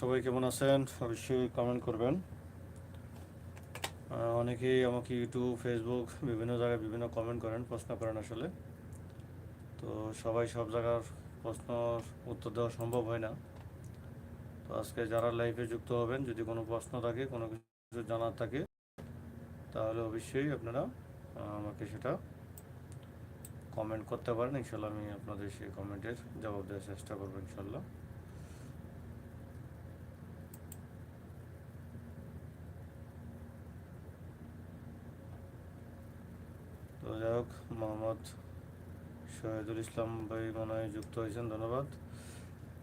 সবাই কেমন আছেন? অবশ্যই কমেন্ট করবেন। অনেকেই আমাকে ইউটিউব ফেসবুক বিভিন্ন জায়গায় বিভিন্ন কমেন্ট করেন, প্রশ্ন করেন আসলে। তো সবাই সব জায়গার প্রশ্ন উত্তর দেওয়া সম্ভব হয় না। তো আজকে যারা লাইফে যুক্ত হবেন, যদি কোনো প্রশ্ন থাকে, কোনো কিছু জানার থাকে, তাহলে অবশ্যই আপনারা আমাকে সেটা কমেন্ট করতে পারেন। ইনশাল্লাহ আমি আপনাদের সেই কমেন্টের জবাব দেওয়ার চেষ্টা করব ইনশাল্লাহ তো যাই মোহাম্মদ শহীদুল ইসলাম ভাই মনে হয় যুক্ত হয়েছেন, ধন্যবাদ।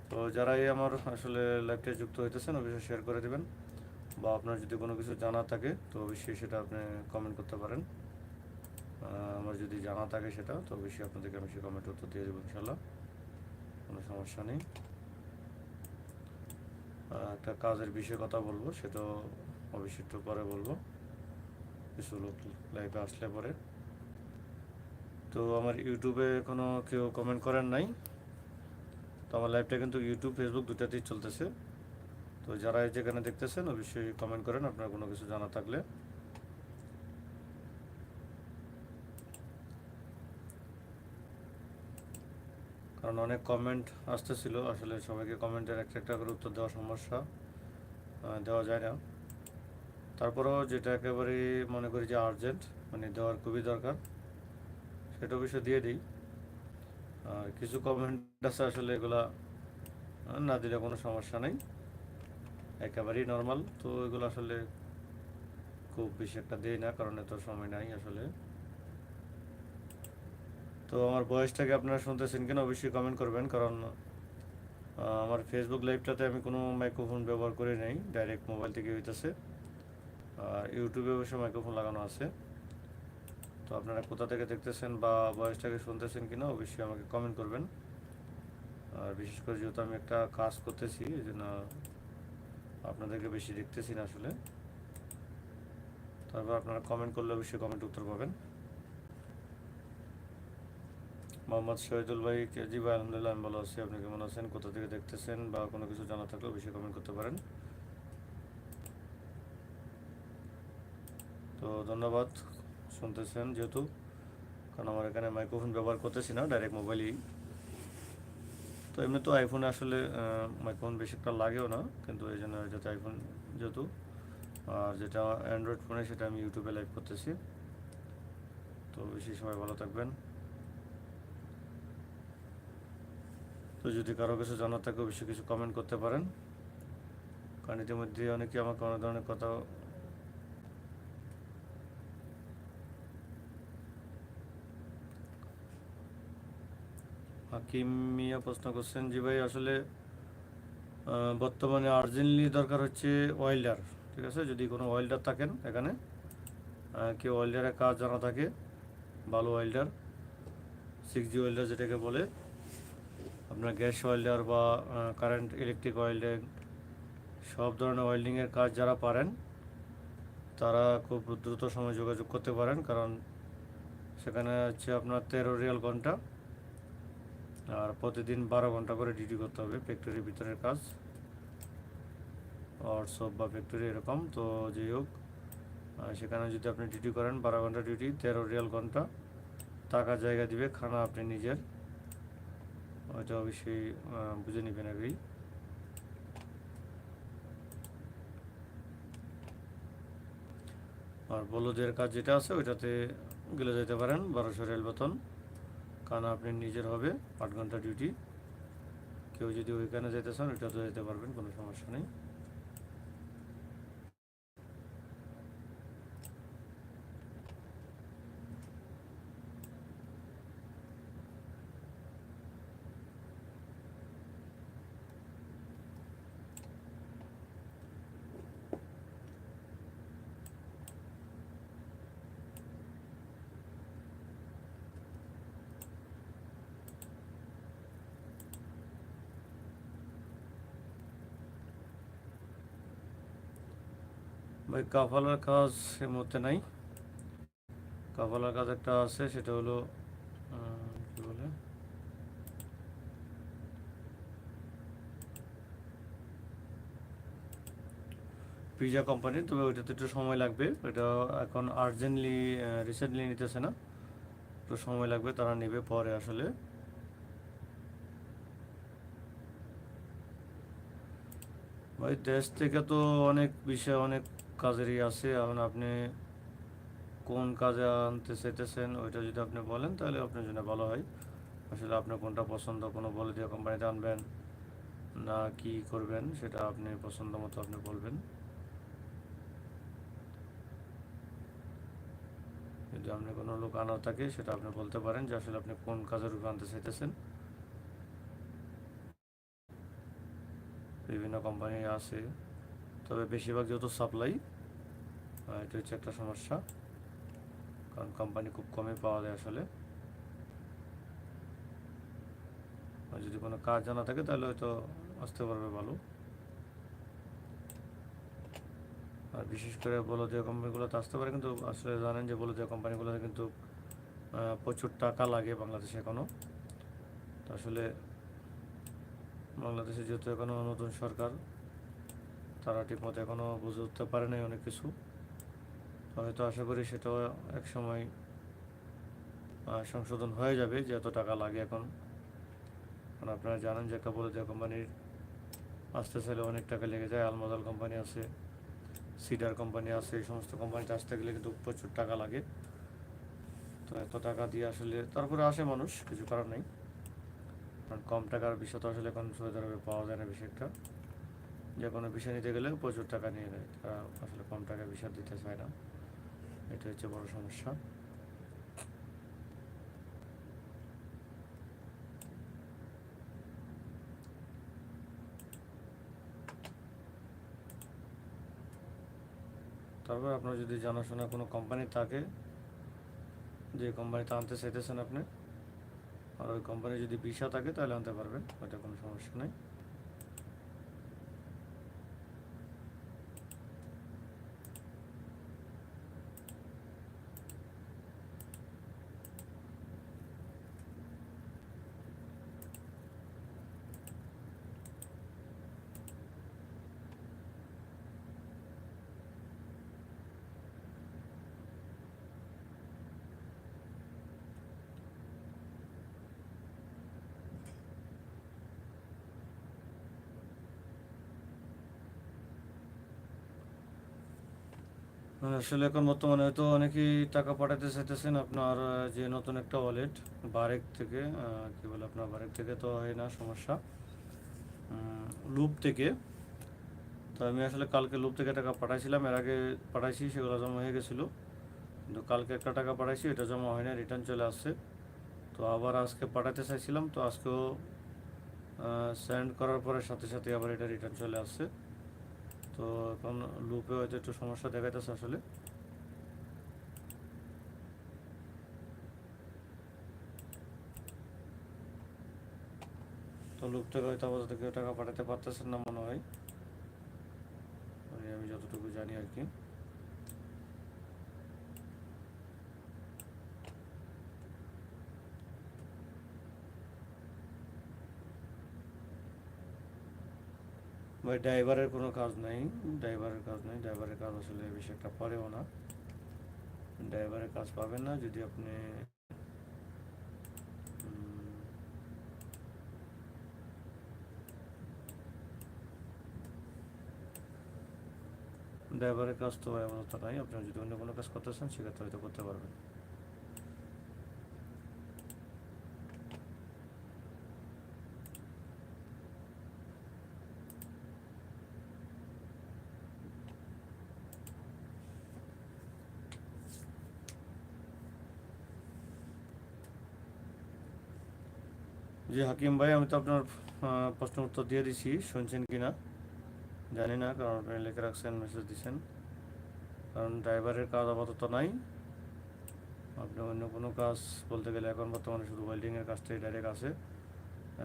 তো যারাই আমার আসলে লাইভটা যুক্ত হইতেছেন, অবশ্যই শেয়ার করে দেবেন বা আপনার যদি কোনো কিছু জানা থাকে, তো অবশ্যই সেটা আপনি কমেন্ট করতে পারেন। আমার যদি জানা থাকে সেটা, তো অবশ্যই আপনাদেরকে আমি সেই কমেন্ট উত্তর দিয়ে দেবো ইনশাল্লাহ কোনো সমস্যা নেই। একটা কাজের বিষয়ে কথা বলব সেটাও অবশ্যই একটু পরে বলব। কিছু লোক লাইভে আসলে পরে। তো আমার ইউটিউবে কোনো কেউ কমেন্ট করেন নাই। তো আমার লাইভটা কিন্তু ইউটিউব ফেসবুক দুটাতেই চলতেছে। তো যারা যেখানে দেখতেছেন, অবশ্যই কমেন্ট করেন, আপনার কোনো কিছু জানা থাকলে। কারণ অনেক কমেন্ট আসতেছিল, আসলে সবাইকে কমেন্টের একটা একটা করে উত্তর দেওয়া সমস্যা দেওয়া যায় না। তারপরেও যেটা একেবারে মনে করি যে আর্জেন্ট মানে দেওয়ার খুবই দরকার। সেটা অবশ্য দিয়ে দিই। আর কিছু কমেন্ট আছে আসলে এগুলা না দিলে কোনো সমস্যা নেই। একেবারেই নর্মাল তো এগুলো আসলে খুব বেশি একটা দিই না, কারণ এত সময় নাই আসলে। তো আমার বয়সটাকে আপনারা শুনতেছেন কিনা অবশ্যই কমেন্ট করবেন, কারণ আমার ফেসবুক লাইভটাতে আমি কোনো মাইক্রোফোন ব্যবহার করে নেই ডাইরেক্ট মোবাইল থেকে হইতেছে। আর ইউটিউবে অবশ্য মাইক্রোফোন লাগানো আছে। তো আপনারা কোথা থেকে দেখতেছেন বা বয়সটাকে শুনতেছেন কিনা অবশ্যই আমাকে কমেন্ট করবেন। আর বিশেষ করে যেহেতু আমি একটা কাজ করতেছি, এই জন্য আপনাদেরকে বেশি দেখতেছি না আসলে। তারপর আপনারা কমেন্ট করলে অবশ্যই কমেন্ট উত্তর পাবেন। মোহাম্মদ শহীদুল ভাই জি ভাই, আলহামদুলিল্লাহ আমি ভালো আছি। আপনি কেমন আছেন? কোথা থেকে দেখতেছেন? বা কোনো কিছু জানা থাকলে অবশ্যই কমেন্ট করতে পারেন। তো ধন্যবাদ। শুনতেছেন যেহেতু, কারণ আমার এখানে মাইক্রোফোন ব্যবহার করতেছি না ডাইরেক্ট মোবাইলেই তো এমনি তো আইফোনে আসলে মাইক্রোফোন বেশি একটা লাগেও না, কিন্তু এই জন্য যাতে আইফোন যেহেতু, আর যেটা অ্যান্ড্রয়েড ফোনে সেটা আমি ইউটিউবে লাইভ করতেছি। তো বেশি সবাই ভালো থাকবেন। তো যদি কারও কিছু জানার থাকে, অবশ্যই কিছু কমেন্ট করতে পারেন। কারণ ইতিমধ্যে অনেকে আমাকে অনেক ধরনের কথা হাকিম মিয়া প্রশ্ন করছেন জি ভাই আসলে বর্তমানে আর্জেন্টলি দরকার হচ্ছে ওয়েল্ডার, ঠিক আছে? যদি কোনো ওয়েল্ডার থাকেন এখানে কেউ ওয়েল্ডারের কাজ জানা থাকে, ভালো ওয়েল্ডার সিক্স জি ওয়েল্ডার যেটাকে বলে, আপনার গ্যাস ওয়েল্ডার বা কারেন্ট ইলেকট্রিক ওয়েল্ডিং সব ধরনের ওয়েল্ডিংয়ের কাজ যারা পারেন, তারা খুব দ্রুত সময় যোগাযোগ করতে পারেন, কারণ সেখানে হচ্ছে আপনার তেরো রিয়াল ঘণ্টা আর প্রতিদিন বারো ঘণ্টা করে ডিউটি করতে হবে ফ্যাক্টরির ভিতরের কাজ। ওয়ার্কশপ বা ফ্যাক্টরি এরকম, তো যাই হোক সেখানে যদি আপনি ডিউটি করেন, বারো ঘণ্টা ডিউটি তেরো রিয়াল ঘণ্টা টাকা জায়গা দিবে, খানা আপনি নিজের। ওইটা অবশ্যই বুঝে নেবেন আগেই। আর বলদের কাজ যেটা আছে, ওইটাতে গেলে যেতে পারেন, বারোশো রেল বেতন। কারণ আপনি নিজের হবে, আট ঘণ্টা ডিউটি কেউ যদি ওইখানে যেতে চান ওইটা তো যেতে পারবেন, কোনো সমস্যা নেই। ভাই, কাফালার কাজ এর মধ্যে নাই। কাফালার কাজ একটা আছে, সেটা হলো কি বলে? পিজা কোম্পানি, তবে ওইটাতে একটু সময় লাগবে। এটা এখন আর্জেন্টলি রিসেন্টলি নিতেছে না। একটু সময় লাগবে, তারা নেবে পরে আসলে। ভাই, দেশ থেকে তো অনেক বিষয় অনেক কাজেরই আছে, এখন আপনি কোন কাজে আনতে চাইতেছেন ওইটা যদি আপনি বলেন, তাহলে আপনার জন্য ভালো হয়। আসলে আপনার কোনটা পছন্দ, কোনো বলে দিয়ে কোম্পানিতে আনবেন না কি করবেন, সেটা আপনি পছন্দ মতো আপনি বলবেন। যদি আপনি কোনো লোক আনা থাকে, সেটা আপনি বলতে পারেন যে আসলে আপনি কোন কাজের উপর আনতে চাইতেছেন। বিভিন্ন কোম্পানি আছে। তবে বেশিরভাগ যেহেতু সাপ্লাই এটা হচ্ছে একটা সমস্যা। কারণ কোম্পানি খুব কমই পাওয়া যায় আসলে। যদি কোনো কাজ জানা থাকে তাহলে হয়তো আসতে পারবে ভালো। আর বিশেষ করে বলদীয় কোম্পানিগুলোতে আসতে পারে, কিন্তু আসলে জানেন যে বলদীয় কোম্পানিগুলোতে কিন্তু প্রচুর টাকা লাগে বাংলাদেশে এখনও তো আসলে বাংলাদেশে যেহেতু এখনও নতুন সরকার তারা ঠিকমতো এখনও বুঝে উঠতে পারে নাই অনেক কিছু। হয়তো আশা করি সেটাও এক সময় সংশোধন হয়ে যাবে যে এত টাকা লাগে এখন। কারণ আপনারা জানেন যে দেওয়া কোম্পানির আসতে চাইলে অনেক টাকা লেগে যায় আলমাদাল কোম্পানি আছে, সিডার কোম্পানি আছে, এই সমস্ত কোম্পানিতে আসতে গেলে কিন্তু প্রচুর টাকা লাগে। তো এত টাকা দিয়ে আসলে তারপরে আসে মানুষ, কিছু করার নেই। কারণ কম টাকার বিষয় তো আসলে এখন সৌদি আরবে পাওয়া যায় না একটা। যে কোনো বিষয় নিতে গেলে প্রচুর টাকা নিয়ে নেয়। তারা আসলে কম টাকায় বিষয় দিতে চায় না। এটা হচ্ছে বড় সমস্যা। তারপর আপনার যদি জানাশোনা কোনো কোম্পানি থাকে, যে কোম্পানিতে আনতে চাইতেছেন আপনি, আর ওই কোম্পানি যদি ভিসা থাকে তাহলে আনতে পারবেন ওটা কোনো সমস্যা নেই। আসলে এখন বর্তমানে হয়তো অনেকেই টাকা পাঠাতে চাইতেছেন আপনার যে নতুন একটা ওয়ালেট বারেক থেকে কি বলে আপনার, বারেক থেকে তো হয় না, সমস্যা। লুপ থেকে। তো আমি আসলে কালকে লুপ থেকে টাকা পাঠাইছিলাম, এর আগে পাঠাইছি, সেগুলো জমা হয়ে গেছিল। কিন্তু কালকে একটা টাকা পাঠাইছি, এটা জমা হয় না রিটার্ন চলে আসছে। তো আবার আজকে পাঠাতে চাইছিলাম, তো আজকেও সেন্ড করার পরে সাথে সাথে আবার এটা রিটার্ন চলে আসছে। তো এখন লুপে হয়তো একটু সমস্যা দেখাইতেছে আসলে। তো লুপ থেকে হয়তো আপাতত কেউ টাকা পাঠাতে পারতেছেন না মনে হয়। আমি যতটুকু জানি আর কি। ভাই, ড্রাইভারের কোনো কাজ নাই, ড্রাইভারের কাজ নাই, ড্রাইভারের কাজ আসলে বেশি একটা পরেও না। ড্রাইভারের কাজ পাবেন না যদি আপনি ড্রাইভারের কাজ তো এমনত নাই, আপনি যদি অন্য কোনো কাজ করতে চান, সেক্ষেত্রে হয়তো করতে পারবেন। জি, হাকিম ভাই, আমি তো আপনার প্রশ্ন উত্তর দিয়ে দিছি, শুনছেন কি না জানি না, কারণ আপনি লিখে রাখছেন মেসেজ দিচ্ছেন কারণ ড্রাইভারের কাজ আপাতত নাই। আপনি অন্য কোনো কাজ বলতে গেলে এখন বর্তমানে শুধু ওয়েল্ডিংয়ের কাজটাই ডাইরেক্ট আছে।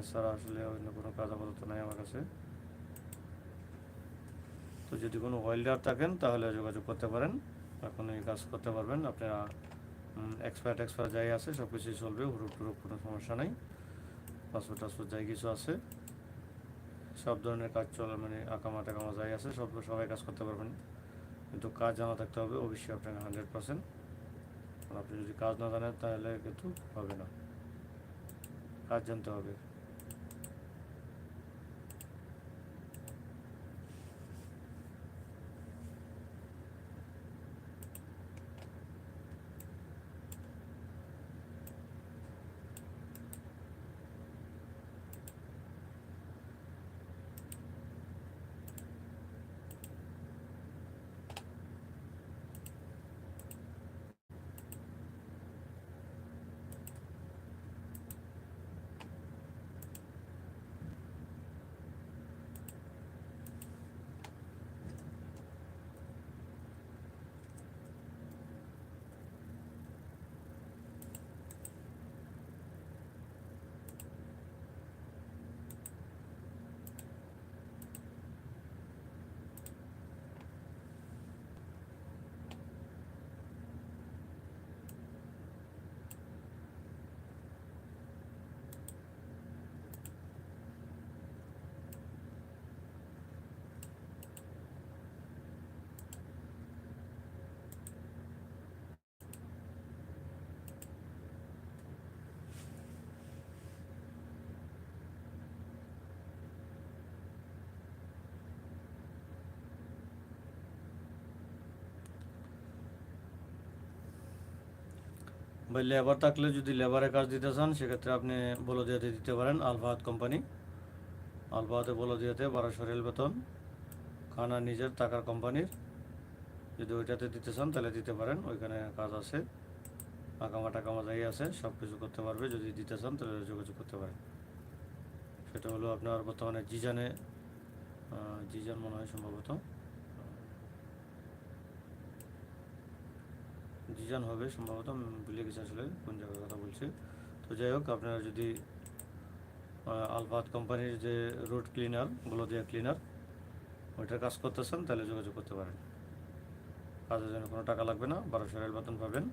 এছাড়া আসলে অন্য কোনো কাজ আপাতত নাই আমার কাছে। তো যদি কোনো ওয়েল্ডার থাকেন, তাহলে যোগাযোগ করতে পারেন। এখন এই কাজ করতে পারবেন। আপনারা এক্সপায়ার টেক্সপায়ার যাই আছে সব কিছুই চলবে হুরুপ টুরুপ কোনো সমস্যা নাই। পাসপোর্ট টাসপোর্ট যাই কিছু আছে, সব ধরনের কাজ চলে মানে আকামা টাকামা যাই আছে, সব সবাই কাজ করতে পারবেন। কিন্তু কাজ জানা থাকতে হবে, অবশ্যই আপনাকে হান্ড্রেড পার্সেন্ট আপনি যদি কাজ না জানেন, তাহলে কিন্তু হবে না। কাজ জানতে হবে। বা লেবার থাকলে যদি লেবারের কাজ দিতে চান, সেক্ষেত্রে আপনি বলদিয়াতে দিতে পারেন আলফাহাত কোম্পানি। আলফাহাতে বলদিয়াতে বারোশো রেল বেতন খানা নিজের টাকার কোম্পানির। যদি ওইটাতে দিতে চান, তাহলে দিতে পারেন, ওইখানে কাজ আছে। আকামা টাকামা যাই আছে সব কিছু করতে পারবে, যদি দিতে চান, তাহলে যোগাযোগ করতে পারেন। সেটা হলো আপনার বর্তমানে জিজানে জিজান মনে হয় সম্ভবত। জিজান হবে সম্ভবত আমি ভুলে গেছি আসলে, কোন জায়গার কথা বলছি। তো যাই হোক, আপনারা যদি আলফাত কোম্পানির যে রোড ক্লিনার বলদিয়া ক্লিনার, ওইটার কাজ করতেছেন, তাহলে যোগাযোগ করতে পারেন। কাজের জন্য কোনো টাকা লাগবে না, বারোশো রেল বেতন পাবেন।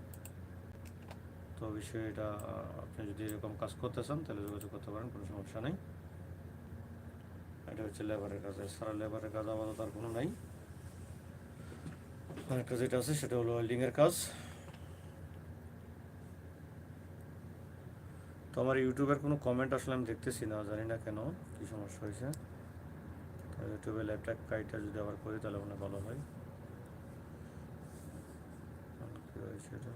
তো অবশ্যই এটা, আপনি যদি এরকম কাজ করতে চান তাহলে যোগাযোগ করতে পারেন, কোনো সমস্যা নেই। এটা হচ্ছে লেবারের কাজ, এছাড়া লেবারের কাজ আপাতত আর কোনো নাই। আরেকটা যেটা আছে, সেটা হলো ওয়েল্ডিংয়ের কাজ। তো আমার ইউটিউবের কোনো কমেন্ট আসলে আমি দেখতেছি না, জানি না কেন, কি সমস্যা হয়েছে। ইউটিউবে ল্যাপটপ কাইটা যদি আবার করি তাহলে মনে ভালো হয়। কি হয়েছে এটা?